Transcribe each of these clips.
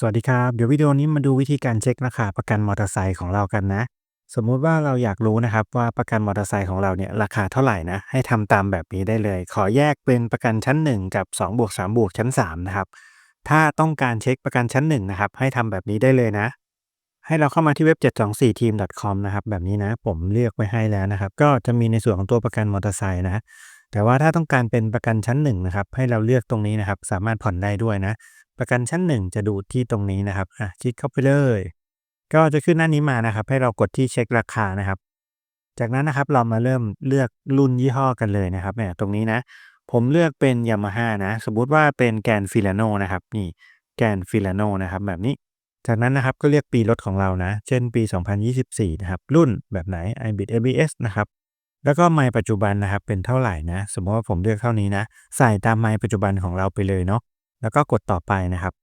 สวัสดีครับ เดี๋ยววิดีโอนี้มาดูวิธีการเช็คราคาประกันมอเตอร์ไซค์ของเรากันนะ สมมุติว่าเราอยากรู้นะครับว่าประกันมอเตอร์ไซค์ของเราเนี่ยราคาเท่าไหร่นะ ให้ทำตามแบบนี้ได้เลย ขอแยกเป็นประกันชั้น 1 กับ2บวก3บวกชั้น3นะครับ ถ้าต้องการเช็คประกันชั้น1นะครับให้ทำแบบนี้ได้เลยนะ ให้เราเข้ามาที่เว็บ 724team.com นะครับแบบนี้นะผมเลือกไว้ให้แล้วนะครับ ก็จะมีในส่วนของตัวประกันมอเตอร์ไซค์นะ แต่ว่าถ้าต้องการเป็นประกันชั้น1นะครับให้เราเลือกตรงนี้นะครับสามารถผ่อนได้ด้วยนะ ประกันชั้น 1 จะดูที่ตรงนี้นะครับอะคลิกเข้าไปเลย ก็จะขึ้นหน้านี้มานะครับ ให้เรากดที่เช็คราคานะครับ จากนั้นนะครับเรามาเริ่มเลือกรุ่นยี่ห้อกันเลยนะครับเนี่ยตรงนี้นะ ผมเลือกเป็น Yamaha นะสมมุติว่าเป็นแกนฟิลาโนนะครับนี่แกนฟิลาโนนะครับแบบนี้ จากนั้นนะครับก็เลือกปีรถของเรานะ เช่นปี 2024 นะครับ รุ่นแบบไหน iBit ABS นะครับแล้วก็ไมล์ปัจจุบันนะครับเป็นเท่าไหร่นะ สมมติว่าผมเลือกเท่านี้นะ ใส่ตามไมล์ปัจจุบันของเราไปเลยเนาะ แล้วก็กดต่อไปนะครับ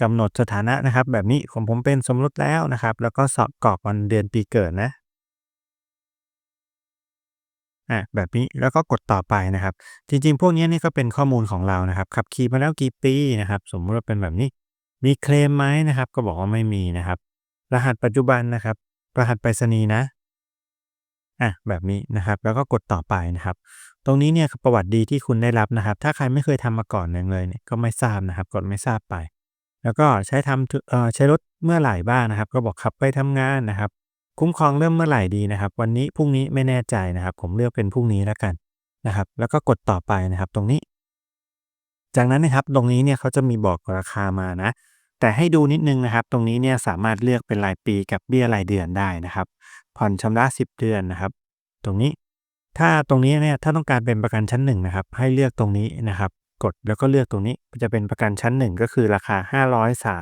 กำหนดสถานะนะครับ แบบนี้ของผมเป็นสมรสแล้วนะครับ แล้วก็สอบกรอกวันเดือนปีเกิดนะอะแบบนี้แล้วก็กดต่อไปนะครับ จริงๆ พวกนี้นี่ก็เป็นข้อมูลของเรานะครับขับขี่มาแล้วกี่ปีนะครับ สมมติว่าเป็นแบบนี้ มีเคลมไหมนะครับ ก็บอกว่าไม่มีนะครับ รหัสปัจจุบันนะครับ รหัสไปรษณีย์นะอะแบบนี้นะครับ แล้วก็กดต่อไปนะครับ ตรงนี้เนี่ยประวัติดีที่คุณได้รับนะครับ ถ้าใครไม่เคยทำมาก่อนเลยเนี่ยก็ไม่ทราบนะครับกดไม่ทราบไป แล้วก็ใช้ทำเอ่อใช้รถเมื่อไหร่บ้างนะครับ ก็บอกขับไปทำงานนะครับ คุ้มครองเริ่มเมื่อไหร่ดีนะครับ วันนี้พรุ่งนี้ไม่แน่ใจนะครับ ผมเลือกเป็นพรุ่งนี้แล้วกันนะครับ แล้วก็กดต่อไปนะครับ ตรงนี้ จากนั้นนะครับตรงนี้เนี่ยเขาจะมีบอกราคามานะ แต่ให้ดูนิดนึงนะครับ ตรงนี้เนี่ยสามารถเลือกเป็นรายปีกับเบี้ยรายเดือนได้นะครับ ผ่อนชำระ 10 เดือนนะครับ ตรงนี้ ถ้าตรงนี้เนี่ยถ้าต้องการเป็นประกันชั้นหนึ่งนะครับให้เลือกตรงนี้นะครับ กดแล้วก็เลือกตรงนี้จะเป็นประกันชั้น 1 ก็คือราคา 500สา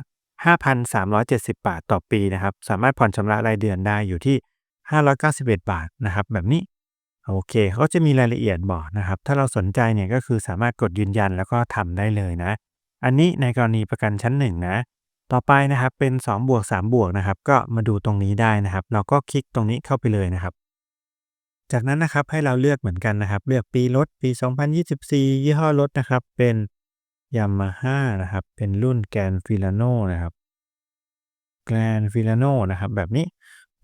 5,370 บาทต่อปีนะครับ สามารถผ่อนชำระรายเดือนได้อยู่ที่ 591 บาทนะครับ แบบนี้โอเคเขาจะมีรายละเอียดบอกนะครับ ถ้าเราสนใจเนี่ยก็คือสามารถกดยืนยันแล้วก็ทำได้เลยนะ อันนี้ในกรณีประกันชั้น 1 นะ ต่อไปนะครับเป็น2บวก3บวกนะครับ ก็มาดูตรงนี้ได้นะครับ เราก็คลิกตรงนี้เข้าไปเลยนะครับ จากนั้นนะครับให้เราเลือกเหมือนกันนะครับ เลือกปีรถปี 2024 ยี่ห้อรถนะครับ เป็น Yamaha นะครับ เป็นรุ่นแกรนฟิลาโนนะครับแกรนฟิลาโนนะครับ แบบนี้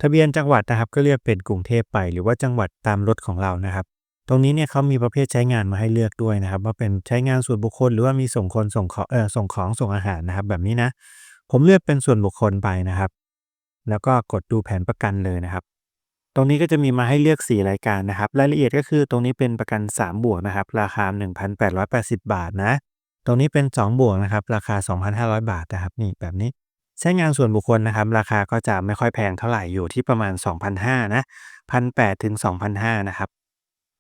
ทะเบียนจังหวัดนะครับ ก็เลือกเป็นกรุงเทพไป หรือว่าจังหวัดตามรถของเรานะครับ ตรงนี้เนี่ยเขามีประเภทใช้งานมาให้เลือกด้วยนะครับ ว่าเป็นใช้งานส่วนบุคคล หรือว่ามีส่งคนส่งของเออส่งของส่งอาหารนะครับ แบบนี้นะ ผมเลือกเป็นส่วนบุคคลไปนะครับ แล้วก็กดดูแผนประกันเลยนะครับ ตรงนี้ก็จะมีมาให้เลือก 4 รายการนะครับ รายละเอียดก็คือตรงนี้เป็นประกัน 3 บวกนะครับ ราคา 1,880 บาทนะ ตรงนี้เป็น 2 บวกนะครับ ราคา 2,500 บาทนะครับนี่แบบนี้ใช้งานส่วนบุคคลนะครับ ราคาก็จะไม่ค่อยแพงเท่าไหร่อยู่ที่ประมาณ 2,500นะ1,800ถึง2,500นะครับ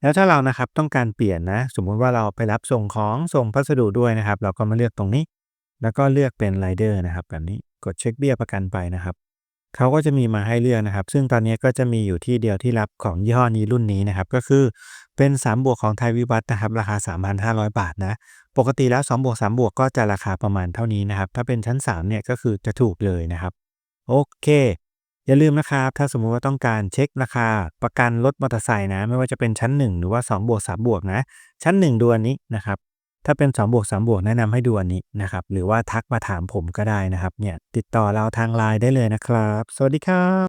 แล้วถ้าเรานะครับต้องการเปลี่ยนนะ สมมุติว่าเราไปรับส่งของส่งพัสดุด้วยนะครับ เราก็มาเลือกตรงนี้ แล้วก็เลือกเป็นไรเดอร์นะครับ แบบนี้กดเช็คเบี้ยประกันไปนะครับ เขาก็จะมีมาให้เลือกนะครับ ซึ่งตอนนี้ก็จะมีอยู่ที่เดียวที่รับของยี่ห้อนี้รุ่นนี้นะครับ ก็คือเป็น 3 บวกของไทยวิวัฒน์นะครับ ราคา 3,500 บาทนะ ปกติแล้ว2บวก3บวกก็จะราคาประมาณเท่านี้นะครับ ถ้าเป็นชั้น 3 เนี่ยก็คือจะถูกเลยนะครับ โอเค อย่าลืมนะครับ ถ้าสมมุติว่าต้องการเช็คราคาประกันรถมอเตอร์ไซค์นะ ไม่ว่าจะเป็นชั้น 1 หรือว่า2บวก3บวกนะ ชั้น 1ดูอันนี้นะครับ ถ้าเป็น2บวก3บวกแนะนำให้ดูอันนี้นะครับ หรือว่าทักมาถามผมก็ได้นะครับ เนี่ยติดต่อเราทางไลน์ได้เลยนะครับ สวัสดีครับ